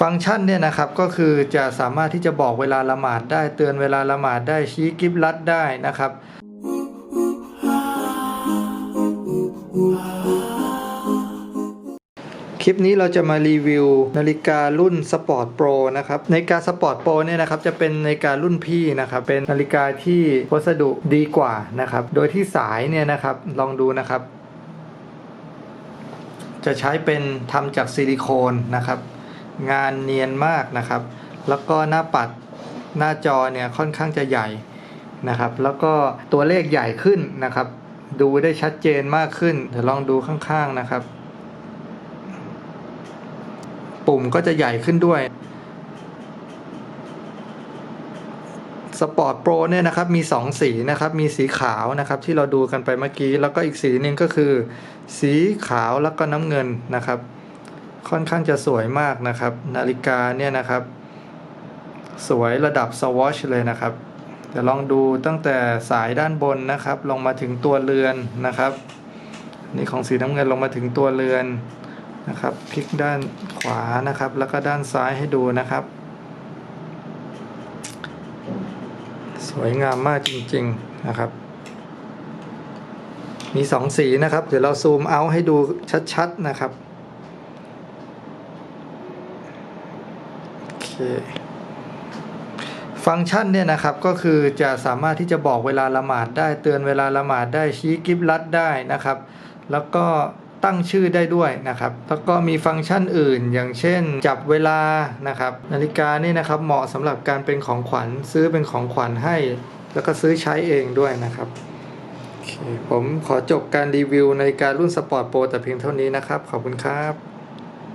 ฟังก์ชันเนี่ยนะครับก็คือจะสามารถที่จะบอกเวลาละหมาดได้เตือนเวลาละหมาดได้ชี้กิบลัดได้นะครับ คลิปนี้เราจะมารีวิวนาฬิการุ่น Sport Pro นะครับนาฬิกา Sport Pro เนี่ยนะครับจะเป็นนาฬิการุ่นพี่นะครับเป็นนาฬิกาที่วัสดุดีกว่านะครับโดยที่สายเนี่ยนะครับลองดูนะครับ จะใช้เป็นทำจากซิลิโคนนะครับ งานเนียนมากนะครับ แล้วก็หน้าปัดหน้าจอเนี่ยค่อนข้างจะใหญ่นะครับ แล้วก็ตัวเลขใหญ่ขึ้นนะครับ ดูได้ชัดเจนมากขึ้น เดี๋ยวลองดูข้างๆนะครับ ปุ่มก็จะใหญ่ขึ้นด้วยสปอร์ตโปรเนี่ยนะครับมี 2 สีนะครับ มีสีขาวนะครับที่เราดูกันไปเมื่อกี้ แล้วก็อีกสีหนึ่งก็คือ สีขาวแล้วก็น้ำเงินนะครับ ค่อนข้างจะสวยมากนะครับ นาฬิกาเนี่ยนะครับ สวยระดับสวอชเลยนะครับเดี๋ยวลองดูตั้งแต่สายด้านบนนะครับ ลงมาถึงตัวเรือนนะครับ นี่ของสีน้ำเงินลงมาถึงตัวเรือนนะครับ พลิกด้านขวานะครับ แล้วก็ด้านซ้ายให้ดูนะครับ สวยงามมากจริง ๆนะครับ มีสองสีนะครับ เดี๋ยวเราซูมเอาให้ดูชัดๆนะครับ โอ เคฟังก์ชันเนี่ยนะครับก็คือจะสามารถที่จะบอกเวลาละหมาดได้เตือนเวลาละหมาดได้ชี้กิบลัดได้นะครับ แล้วก็ตั้งชื่อได้ด้วยนะครับ แล้วก็มีฟังก์ชันอื่น อย่างเช่น จับเวลานะครับ นาฬิกานี่นะครับเหมาะสำหรับการเป็นของขวัญซื้อเป็นของขวัญให้ แล้วก็ซื้อใช้เองด้วยนะครับโอเคผมขอจบการรีวิวนาฬิการุ่นสปอร์ตโปรแต่เพียงเท่านี้นะครับ ขอบคุณครับ